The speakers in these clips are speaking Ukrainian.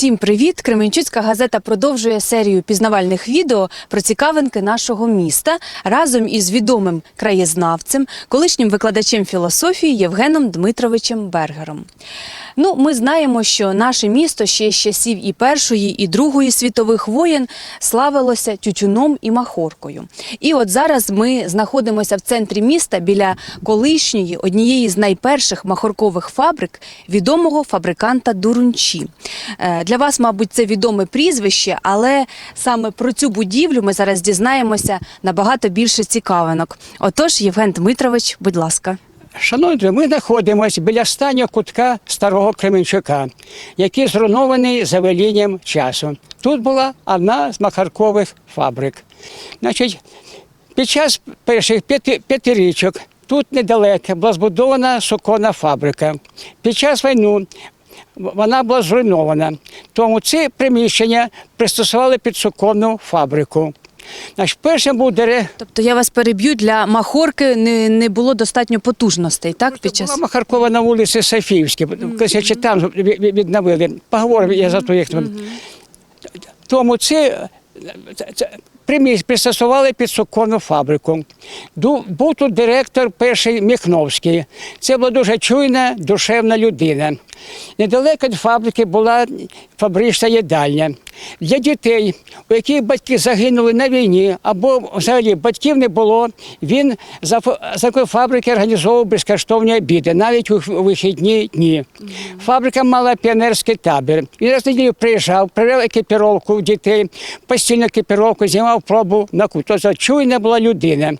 Всім привіт! Кременчуцька газета продовжує серію пізнавальних відео про цікавинки нашого міста разом із відомим краєзнавцем, колишнім викладачем філософії Євгеном Дмитровичем Бергером. Ну, ми знаємо, що наше місто ще з часів і Першої, і Другої світових воєн славилося тютюном і махоркою. І от зараз ми знаходимося в центрі міста біля колишньої однієї з найперших махоркових фабрик відомого фабриканта Дурунчі. Для вас, мабуть, це відоме прізвище, але саме про цю будівлю ми зараз дізнаємося набагато більше цікавинок. Отож, Євген Дмитрович, будь ласка. Шановні, ми знаходимося біля останнього кутка старого Кременчука, який зруйнований за велінням часу. Тут була одна з махаркових фабрик. Значить, під час перших п'яти, п'ятирічок тут недалеко була збудована суконна фабрика. Під час війни вона була зруйнована. Тому це приміщення пристосували під суконну фабрику. Значить, першим був директор. Тобто я вас переб'ю для махорки не, не було достатньо потужностей, так? Під час Була Махаркова на вулиці Софіївській, колись я ще там ві- ві- відновили. Поговорив я за то, як там. Тому це, це, це приміс пристосували під суконну фабрику. Був тут директор перший Міхновський. Це була дуже чуйна, душевна людина. Недалеко від фабрики була фабрична їдальня. Для дітей, у яких батьки загинули на війні, або взагалі батьків не було, він за, такої фабрики організовував безкоштовні обіди, навіть у вихідні дні. Фабрика мала піонерський табір. Він раз неділю приїжджав, привів екіпіровку дітей, постільну екіпіровку, знімав пробу на кут. Тобто чуйна була людина.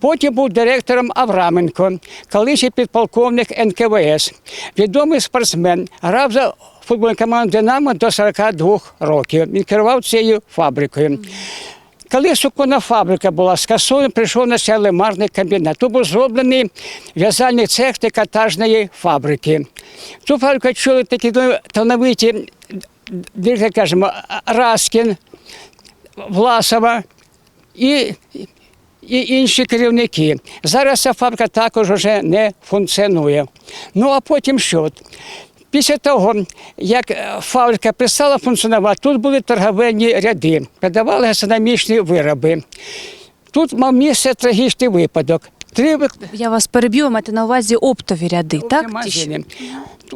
Потім був директором Авраменко, колишній підполковник НКВС, відомий спортсмен, грав за футбольну команду Динамо до 42 років. Він керував цією фабрикою. Коли суконна фабрика була скасована, прийшов начальник марний комбінат. Тут був зроблений в'язальний цех трикотажної фабрики. Цю фабрику чули такі талановиті, кажемо, Раскін, Власова і, і інші керівники. Зараз ця фабрика також вже не функціонує. Ну а потім що? Після того, як е, фабрика перестала функціонувати, тут були торговельні ряди, продавали гастрономічні вироби. Тут мав місце трагічний випадок. Вик- я вас переб'ю, ви маєте на увазі оптові ряди, так? Ті, що- магазини.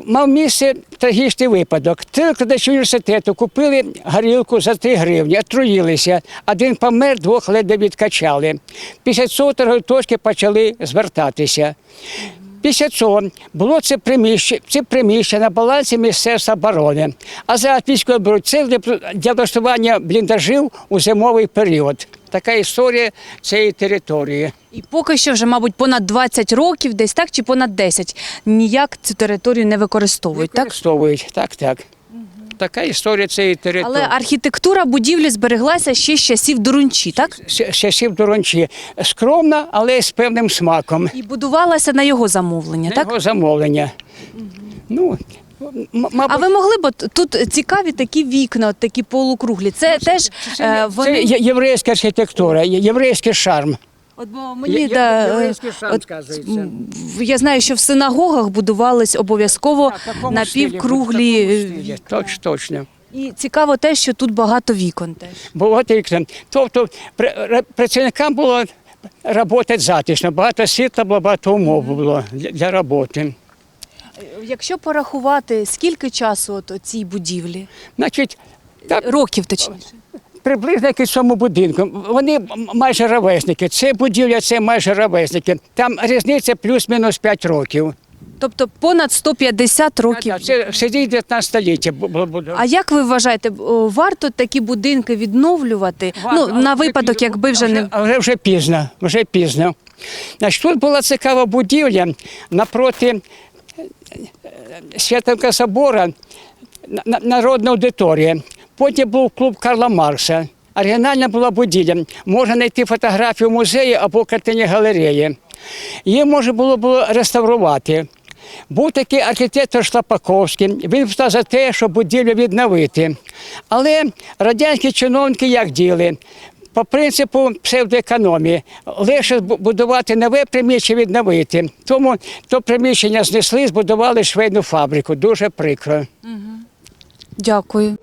Мав місце трагічний випадок. Три викладачі університету купили горілку за 3 гривні, отруїлися. Один помер, двох ледве відкачали. Після цього торгові точки почали звертатися. Після цього було це приміщення, це приміщення на балансі Міністерства оборони. А зараз військові беруть це для, для влаштування бліндажів у зимовий період. Така історія цієї території. І поки що вже, мабуть, понад 20 років, десь так, чи понад 10, ніяк цю територію не використовують, так? Використовують, так, так. Така історія цієї території. Але архітектура будівлі збереглася ще з часів Дурунчі, так? З часів Дорончі. Скромна, але з певним смаком. І будувалася на його замовлення, так? Його замовлення. Ну, м- мабуть, А ви могли б тут цікаві такі вікна, от такі полукруглі. Це теж це, е, це вони є- єврейська архітектура, єврейський шарм. от бо мені є- да, е, єврейський шарм, сказується. я знаю, що в синагогах будувались обов'язково напівкруглі. такому стилі. Точ, точно. І цікаво те, що тут багато вікон теж. Багато вікон. Тобто при- працівникам було роботи затишно, багато світла було, багато умов було для, для роботи. Якщо порахувати, скільки часу от цій будівлі? Значить, так, Років точніше. Приблизно як і цьому будинку. Вони майже ровесники. Це будівля, це майже ровесники. Там різниця плюс-мінус 5 років. Тобто понад 150 років. Так, Це середині 19 століття. А як ви вважаєте, варто такі будинки відновлювати? Варто, ну, на випадок, якби вже не вже, вже пізно, вже пізно. Значить, тут була цікава будівля напроти е, собора, на- на- народна аудиторія. Потім був клуб Карла Маркса. Оригінальна була будівля. Можна знайти фотографію в музеї або картині галереї. Її можна було було реставрувати. Був такий архітектор Шлапаковський. Він встав за те, щоб будівлю відновити. Але радянські чиновники як діяли? По принципу псевдоекономії бу- будувати нове приміщення відновити. Тому то приміщення знесли, збудували швейну фабрику. Дуже прикро. Дякую.